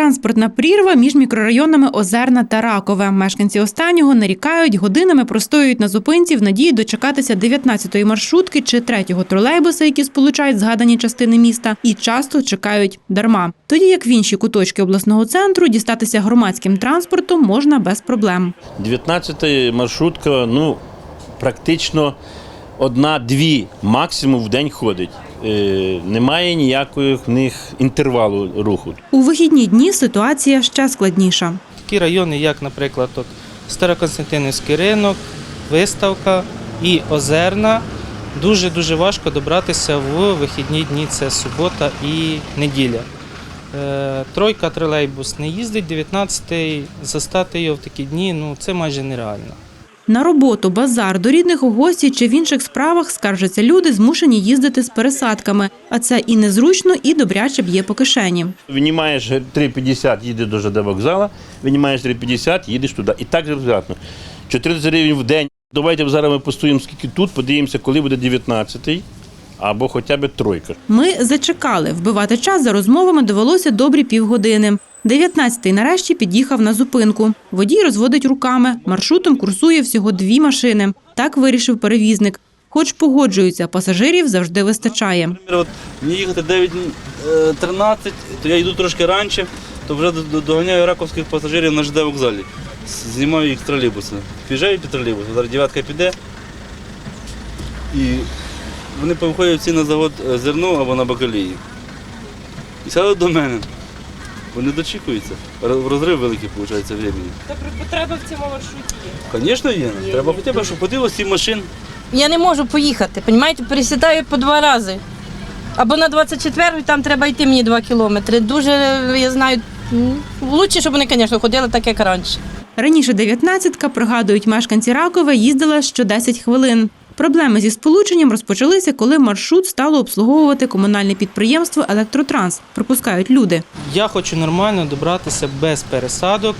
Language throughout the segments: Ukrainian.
Транспортна прірва між мікрорайонами Озерна та Ракове. Мешканці останнього нарікають, годинами простоюють на зупинці в надії дочекатися 19-ї маршрутки чи 3-го тролейбуса, які сполучають згадані частини міста, і часто чекають дарма. Тоді як в інші куточки обласного центру дістатися громадським транспортом можна без проблем. 19 маршрутка, ну, практично одна-дві максимум в день ходить. Е, немає ніякого в них інтервалу руху. У вихідні дні ситуація ще складніша. Такі райони, як, наприклад, от Староконстантинівський ринок, Виставка і Озерна, дуже-дуже важко добратися в вихідні дні, це субота і неділя. Е, Тройка тролейбус не їздить, 19-й, застати його в такі дні, ну це майже нереально. На роботу, базар, до рідних у гості чи в інших справах скаржаться люди, змушені їздити з пересадками. А це і незручно, і добряче б'є по кишені. Винімаєш 3,50, їдеш до ЖД вокзала, винімаєш 3,50, їдеш туди. І так результатно. 40 гривень в день. Давайте зараз ми постоїмо скільки тут, подивимося, коли буде 19-й або хоча б тройка. Ми зачекали. Вбивати час за розмовами довелося добрі півгодини. 19-й нарешті під'їхав на зупинку. Водій розводить руками. Маршрутом курсує всього дві машини. Так вирішив перевізник. Хоч погоджуються, пасажирів завжди вистачає. Наприклад, от мені їхати 9.13, то я йду трошки раніше, то вже до- до- доганяю раковських пасажирів на ЖД вокзалі. Знімаю їх з тролейбуса. Під'їжджаю під тролейбус, зараз дев'ятка піде. І вони повиходять всі на завод е, зерно або на бакалії. І сядуть до мене. Вони дочікуються. Розрив великий, виходить, времени. Тобто потреба в цьому маршруті є. Звісно, є. Треба хоча б, щоб ходило сім машин. Я не можу поїхати, понімаєте, пересідаю по два рази. Або на 24-й там треба йти мені 2 кілометри. Дуже, я знаю, лучше, щоб вони, звісно, ходили так, як раніше. Раніше 19-ка, пригадують мешканці Ракове, їздила що 10 хвилин. Проблеми зі сполученням розпочалися, коли маршрут стало обслуговувати комунальне підприємство Електротранс. Пропускають люди. Я хочу нормально добратися без пересадок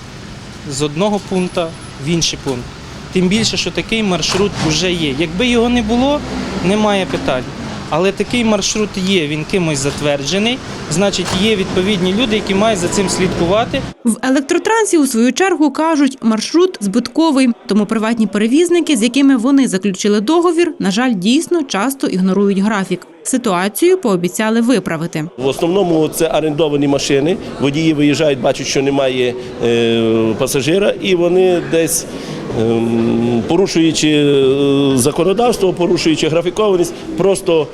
з одного пункту в інший пункт. Тим більше, що такий маршрут вже є. Якби його не було, немає питань. Але такий маршрут є, він кимось затверджений, значить, є відповідні люди, які мають за цим слідкувати. В електротрансі у свою чергу кажуть, маршрут збитковий, тому приватні перевізники, з якими вони заключили договір, на жаль, дійсно часто ігнорують графік. Ситуацію пообіцяли виправити. В основному це орендовані машини. Водії виїжджають, бачать, що немає е, пасажира, і вони десь. ем, Порушуючи е, законодавство, порушуючи графікованість, просто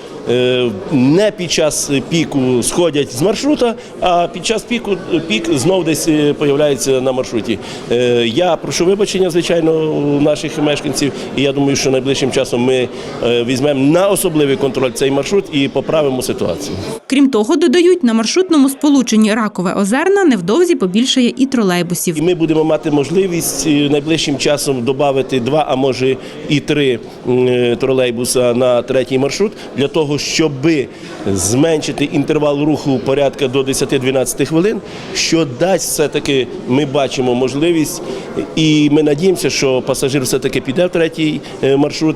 не під час піку сходять з маршрута, а під час піку пік знов десь е, появляється на маршруті. Е, Я прошу вибачення, звичайно, у наших мешканців, і я думаю, що найближчим часом ми е, візьмемо на особливий контроль цей маршрут і поправимо ситуацію. Крім того, додають, на маршрутному сполученні Ракове Озерна невдовзі побільшає і тролейбусів. І ми будемо мати можливість е, найближчим часом додати два, а може і три е, тролейбуса на третій маршрут для того, щоб зменшити інтервал руху порядка до 10-12 хвилин, що дасть все-таки, ми бачимо можливість, і ми надіємося, що пасажир все-таки піде в третій е, маршрут.